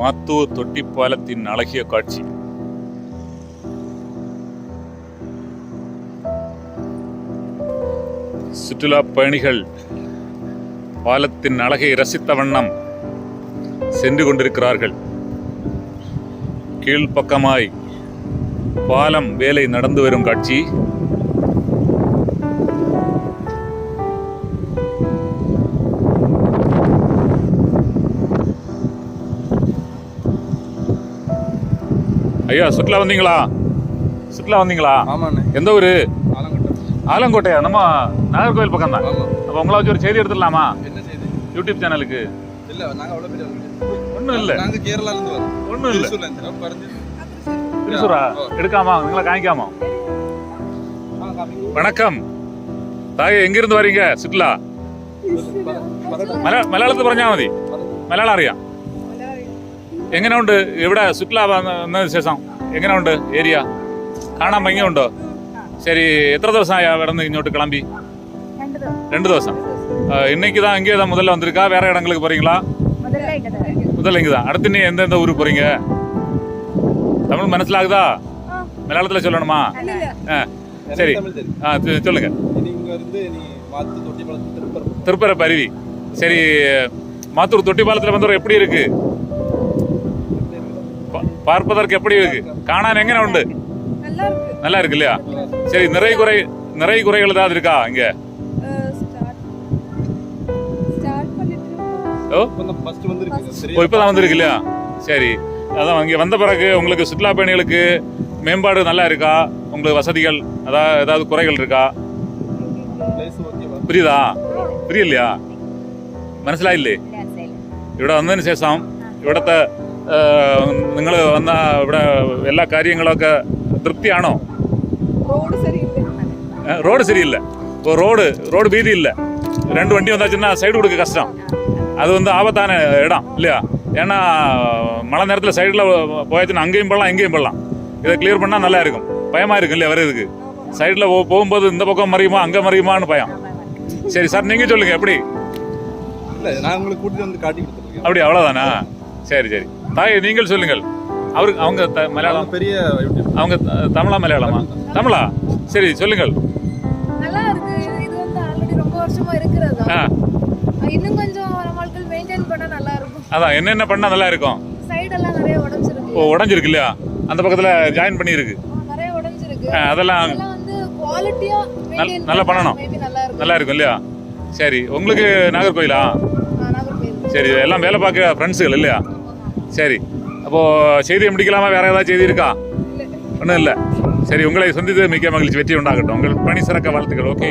மாத்தூர் தொட்டிப்பாலத்தின் அழகிய காட்சி. சுற்றுலா பயணிகள் பாலத்தின் அழகை ரசித்த வண்ணம் சென்று கொண்டிருக்கிறார்கள். கீழ்ப்பக்கமாய் பாலம் வேலை நடந்து வரும் காட்சி. ஐயா சுற்றுலா வந்தீங்களா சுற்றுலா வந்தீங்களா ஆமாண்ணே எந்த ஊரு ஆலங்கட்டம் ஆலங்கோட்டையா நம்ம நாகர்கோவில் பக்கம் தான் ஆமா அப்போ உங்களை வச்சு ஒரு செய்தி எடுத்துடலாமா என்ன செய்தி யூடியூப் சேனலுக்கு இல்ல நாங்க அவ்வளவு பேர் வரல. ஒன்றும் இல்லை நாங்க கேரளால இருந்து வரோம் ஒன்றும் இல்லை திருச்சூர்ல இருந்து நம்ம பறந்து திருசூரா ஓ. எடுக்காமா உங்களை காமிக்காமா ஆ, காமிங்க. வணக்கம் தாய എങ്കിരുന്ന് வரீங்க சுற்றுலா பர- பரட்டும். മല മലയാളത്തിൽ പറഞ്ഞാൽ മതി பரட்டும். മലയാളം അറിയാം എങ്ങനെയുണ്ട് ഇവിടെ സുറ്റുല വന്നതിന് ശേഷം എങ്ങനെയുണ്ട് ഏരിയ കാണാൻ ഭംഗിയുണ്ടോ ശരി എത്ര ദിവസമായി അവിടെ നിന്ന് ഇങ്ങോട്ട് கிளம்பி ரெண்டு தான் ரெண்டு ദിവസം அஹ், இன்னைக்கு தான் இங்கே தான் முதல்ல வந்திருக்கா வேற இடங்களுக்கு போறீங்களா முதல்ல இங்க தான் முதல்ல இங்கே தான் அடுத்து நீ எந்தெந்த ஊருக்கு போறீங்க தமிழ் மனசிலாகுதா மலையாளத்தில் சொல்லணுமா இல்ல ஆ எனக்கு சரி தமிழ் தெரியும். ஆ தி- சொல்லுங்க இனி இங்க இருந்து நீ மாத்து தொட்டி பழத்து திருப்பரம் திருப்பரப்பு அருவி சரி மாத்தூர் தொட்டிப்பாலத்தில் வந்தவர் எப்படி இருக்கு பா- பார்ப்பதற்கு எப்படி இருக்கு? காணான் எங்கே உண்டு? நல்லா இருக்கு இல்லையா? சரி நிறை குறை நிறை குறைகள் ஏதாவது இருக்கா இங்க? ஓ? இப்போதான் வந்திருக்கு இல்லையா? சரி அதான் இங்கே வந்த பிறகு உங்களுக்கு சுற்றுலா பயணிகளுக்கு மேம்பாடு நல்லா இருக்கா? உங்களுக்கு வசதிகள் அதாவது ஏதாவது குறைகள் இருக்கா? புரியுதா? புரியலையா? മനസ്സിലായില്ലേ ഇവിടെ വന്നതിന് ശേഷം ഇവിടുത്തെ നിങ്ങൾ വന്ന ഇവിടെ എല്ലാ കാര്യങ്ങളൊക്കെ തൃപ്തിയാണോ ரோடு சரியில்லை ഏ, റോഡ് ശരിയില്ല இப்போ ரோடு ரோடு வீதி இல்லை ரெண்டு வண்டி வந்தாச்சுன்னா சைடு கொடுக்க கஷ்டம் அது வந்து ஆபத்தான இடம் இல்லையா ஏன்னா மழை நேரத்தில் சைடில் போயாச்சுன்னா அங்கேயும் போடலாம் இங்கேயும் போடலாம் இதை கிளியர் பண்ணால் நல்லா இருக்கும் பயமாக இருக்கும் இல்லையா வர்றதுக்கு சைடில் போகும்போது இந்த பக்கம் மறையுமா அங்கே மறையுமான்னு பயம் சரி சார் நீங்கள் சொல்லுங்கள் எப்படி இல்ல நான் உங்களுக்கு கூட்டிட்டு வந்து காட்டி கொடுத்துருக்கேன் அப்படி அவ்வளோதானா சரி சரி தாய் நீங்கள் சொல்லுங்கள். அவருக்கு அவங்க த- மலையாளம். பெரிய யூடியூப். அவங்க தமிழா மலையாளமா? தமிழா. சரி சொல்லுங்கள். நல்லா இருக்கு. இது வந்து ஆல்ரெடி ரொம்ப வருஷமா இருக்கிறதா? ஆ. இன்னும் கொஞ்சம் நம்மளுக்கு மெயின்டைன் பண்ணா நல்லா இருக்கும். அதான் என்னென்ன பண்ணால் நல்லா இருக்கும்? சைடு எல்லாம் நிறைய உடைஞ்சிருக்கு. ஓ உடஞ்சிருக்கு இல்லையா அந்த பக்கத்தில் ஜாயின் பண்ணியிருக்கு. நிறைய உடைஞ்சிருக்கு. ஆ, அதெல்லாம் வந்து குவாலிட்டியா மெயின்டைன் நல்லா பண்ணணும். நல்லா இருக்கும். இல்லையா? சரி உங்களுக்கு நாகர்கோயிலா ஆ, நாகர்கோயில் சரி எல்லாம் வேலை பார்க்க ஃப்ரெண்ட்ஸுகள் இல்லையா? சரி. அப்போது செய்தியை முடிக்கலாமா? வேற ஏதாவது செய்தி இருக்கா? ஒன்றும் இல்லை. சரி உங்களை சந்தித்து மிக்க மகிழ்ச்சி. வெற்றி உண்டாகட்டும். உங்கள் பணி சிறக்க வாழ்த்துக்கள். ஓகே